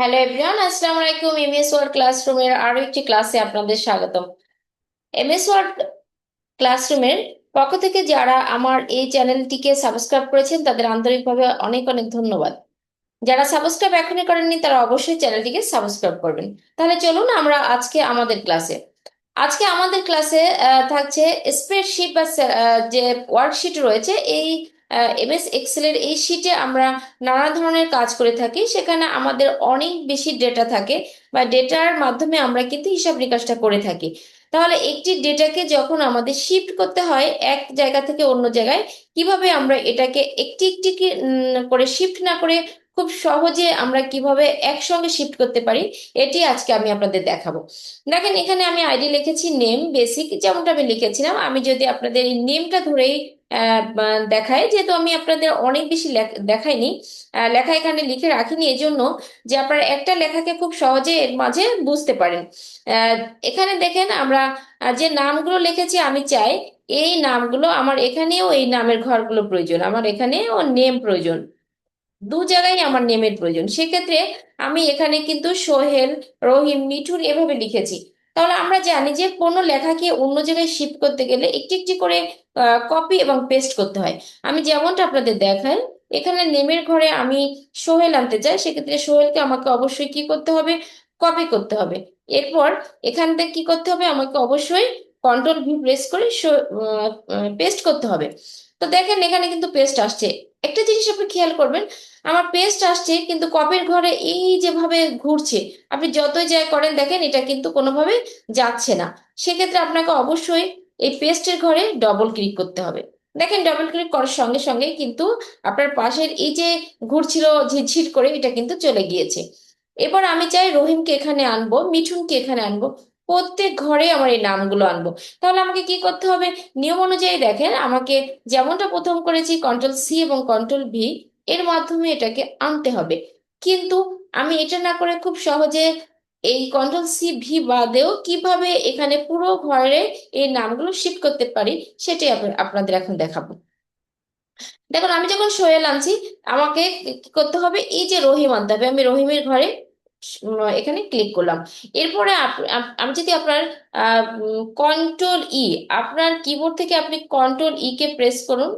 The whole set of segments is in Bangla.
হ্যালো এভরিওয়ান আসসালামু আলাইকুম এমএস ওয়ার্ড ক্লাসরুমের আরও একটি ক্লাসে আপনাদের স্বাগতম। এমএস ওয়ার্ড ক্লাসরুমের পক্ষ থেকে যারা আমার এই চ্যানেলটিকে সাবস্ক্রাইব করেছেন, তাদের আন্তরিকভাবে অনেক অনেক ধন্যবাদ। যারা সাবস্ক্রাইব এখনই করেননি, তারা অবশ্যই চ্যানেলটিকে সাবস্ক্রাইব করবেন। তাহলে চলুন আমরা আজকে আমাদের ক্লাসে আজকে আমাদের ক্লাসে থাকছে স্প্রেডশিট বা যে ওয়ার্কশিট রয়েছে, এই এমএস এক্সেলের এই শিটে আমরা নানা ধরনের কাজ করে থাকি। সেখানে আমাদের অনেক বেশি ডেটা থাকে বা ডেটার মাধ্যমে আমরা কিন্তু হিসাব নিকাশটা করে থাকি। তাহলে একটি ডেটাকে যখন আমাদের শিফট করতে হয় এক জায়গা থেকে অন্য জায়গায়, কীভাবে আমরা এটাকে একটি একটি করে শিফট না করে খুব সহজে আমরা কীভাবে একসঙ্গে শিফট করতে পারি, এটি আজকে আমি আপনাদের দেখাবো। দেখেন, এখানে আমি আইডি লিখেছি নেম বেসিক যেমনটা আমি লিখেছিলাম। আমি যদি আপনাদের এই নেমটা ধরেই দেখাই যেহেতু আমি আপনাদের অনেক বেশি দেখাইনি। লেখা এখানে লিখে রাখিনি এই জন্য যে আপনারা একটা লেখাকে খুব সহজে এর মাঝে বুঝতে পারেন। এখানে দেখেন আমরা যে নামগুলো লিখেছি আমি চাই, এই নামগুলো আমার এখানেও এই নামের ঘরগুলো প্রয়োজন, আমার এখানেও নেম প্রয়োজন। দু জায়গায় আমার নেমের প্রয়োজন। সেক্ষেত্রে আমি এখানে কিন্তু সোহেল, রহিম, মিঠুন এভাবে লিখেছি। তাহলে আমরা জানি যে কোনো লেখাকে অন্য জায়গায় শিফট করতে গেলে একটি একটি করে কপি এবং পেস্ট করতে হয়। আমি যেমনটা আপনাদের দেখাই, এখানে নেমের ঘরে আমি সোহেল আনতে চাই, সেক্ষেত্রে সোহেলকে আমাকে অবশ্যই কি করতে হবে? কপি করতে হবে। এরপর এখান থেকে কি করতে হবে? আমাকে অবশ্যই কন্ট্রোল ভি প্রেস করে পেস্ট করতে হবে। তো দেখেন এখানে কিন্তু পেস্ট আসছে। একটা জিনিস আপনি খেয়াল করবেন, আমার পেস্ট আসছে কিন্তু কপির ঘরে এই যেভাবে ঘুরছে, আপনি যতই যাই করেন দেখেন এটা কিন্তু কোনোভাবে যাচ্ছে না। সেক্ষেত্রে আপনাকে অবশ্যই এই পেস্টের ঘরে ডবল ক্লিক করতে হবে। দেখেন ডবল ক্লিক করার সঙ্গে সঙ্গে কিন্তু আপনার পাশের এই যে ঘুরছিল, ঝিরঝির করে এটা কিন্তু চলে গিয়েছে। এবার আমি চাই রহিমকে এখানে আনব, মিঠুনকে এখানে আনব। প্রত্যেক ঘরে আমার এই নামগুলো আনব। তাহলে আমাকে কি করতে হবে? নিয়ম অনুযায়ী দেখেন, আমাকে যেমনটা প্রথম করেছি কন্ট্রোল সি এবং কন্ট্রোল ভি এর মাধ্যমে এটাকে আনতে হবে। কিন্তু আমি এটা না করে খুব সহজে এই কন্ট্রোল সি ভি বাদেও কীভাবে এখানে পুরো ঘরে এই নামগুলো শিফট করতে পারি, সেটাই আপ- আপনাদের এখন দেখাবো। দেখুন, আমি যখন সোহেল আনছি, আমাকে কি করতে হবে? এই যে রহিম আনতে হবে। আমি রহিমের ঘরে এখানে ক্লিক করলাম। এরপরে আমি যদি আপনার কন্ট্রোল ই আপনার কিবোর্ড থেকে আপনি কন্ট্রোল ই কে প্রেস করুন।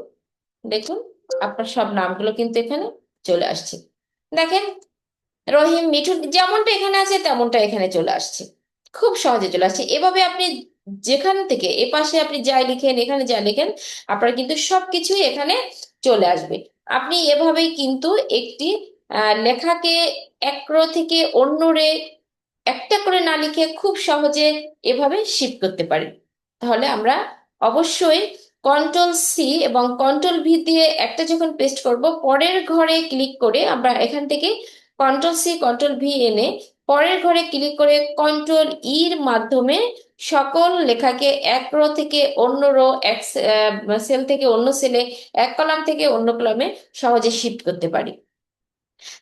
দেখুন, আপনার সব নামগুলো কিন্তু এখানে চলে আসছে। দেখেন, রহিম, মিঠুন, যেমনটা এখানে আছে, তেমনটা এখানে চলে আসছে। খুব সহজে চলে আসছে। এভাবে আপনি যেখান থেকে, এ পাশে আপনি যাই লিখেন, এখানে যা লিখেন, আপনার কিন্তু সবকিছুই এখানে চলে আসবে। আপনি এভাবেই কিন্তু একটি লেখাকে এক রো থেকে অন্য রে একটা করে না লিখে খুব সহজে এভাবে শিফট করতে পারি। তাহলে আমরা অবশ্যই কন্ট্রোল সি এবং কন্ট্রোল ভি দিয়ে একটা যখন পেস্ট করব, পরের ঘরে ক্লিক করে আমরা এখান থেকে কন্ট্রোল সি কন্ট্রোল ভি এনে পরের ঘরে ক্লিক করে কন্ট্রোল ইর মাধ্যমে সকল লেখাকে এক রো থেকে অন্য রো, এক সেল থেকে অন্য সেলে এক কলাম থেকে অন্য কলামে সহজে শিফট করতে পারি।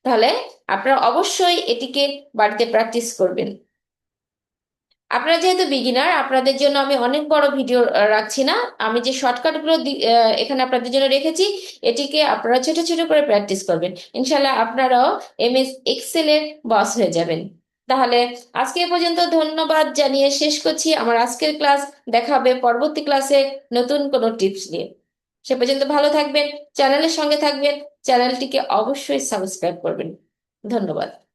তাহলে আপনারা অবশ্যই এটিকে বাড়িতে প্র্যাকটিস করবেন। আপনারা যেহেতু বিগিনার আপনাদের জন্য আমি অনেক বড় ভিডিও রাখছি না। আমি যে শর্টকাট শর্টকাটগুলো এখানে আপনাদের জন্য রেখেছি, এটিকে আপনারা ছোট ছোট করে প্র্যাকটিস করবেন। ইনশাল্লাহ আপনারাও এম এমএস এক্সেলের বস হয়ে যাবেন। তাহলে আজকে এ পর্যন্ত ধন্যবাদ জানিয়ে শেষ করছি। আমার আজকের ক্লাস দেখা হবে পরবর্তী ক্লাসে নতুন কোনো টিপস নিয়ে। সে পর্যন্ত ভালো থাকবেন চ্যানেলের সঙ্গে থাকবেন। চ্যানেলটিকে অবশ্যই সাবস্ক্রাইব করবেন। ধন্যবাদ।